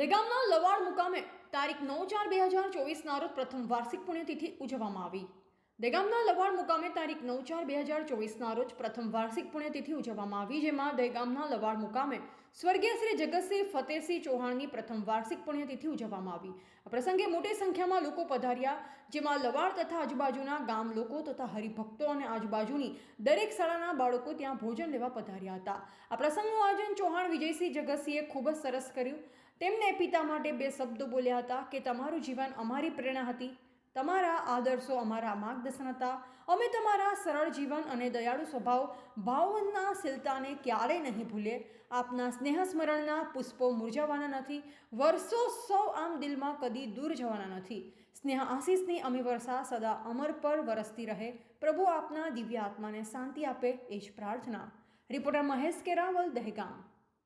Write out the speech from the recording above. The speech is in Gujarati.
દહેગામના લવાડ મુકામે તારીખ નવ ચાર બે હજાર ચોવીસના રોજ પ્રથમ વાર્ષિક પુણ્યતિથિ ઉજવવામાં આવી. દહેગામના લવાડ મુકામે તારીખ નવ ચાર બે હજાર ચોવીસના રોજ પ્રથમ વાર્ષિક પુણ્યતિથિ ઉજવવામાં આવી, જેમાં દહેગામના લવાડ મુકામે સ્વર્ગીય શ્રી જગતસિંહ ફતેહસિંહ ચૌહાણની પ્રથમ વાર્ષિક પુણ્યતિથિ ઉજવવામાં આવી. આ પ્રસંગે મોટી સંખ્યામાં લોકો પધાર્યા, જેમાં લવાડ તથા આજુબાજુના ગામ લોકો તથા હરિભક્તો અને આજુબાજુની દરેક શાળાના બાળકો ત્યાં ભોજન લેવા પધાર્યા હતા. આ પ્રસંગનું આયોજન ચૌહાણ વિજયસિંહ જગતસિંહે ખૂબ જ સરસ કર્યું. તેમને પિતા માટે બે શબ્દો બોલ્યા હતા કે, તમારું જીવન અમારી પ્રેરણા હતી. તમારા આદર્શો અમારા માર્ગદર્શન હતા. અમે તમારા સરળ જીવન અને દયાળુ સ્વભાવ ભાવના શીલતાને ક્યારેય નહીં ભૂલે આપના સ્નેહસ્મરણના પુષ્પો મૂરઝાવાના નથી. વર્ષો સૌ આમ દિલમાં કદી દૂર જવાના નથી. સ્નેહ આશીષની અમી વર્ષા સદા અમર પર વરસતી રહે. પ્રભુ આપના દિવ્ય આત્માને શાંતિ આપે એ જ પ્રાર્થના. રિપોર્ટર મહેશ કેરાવલ, દહેગામ.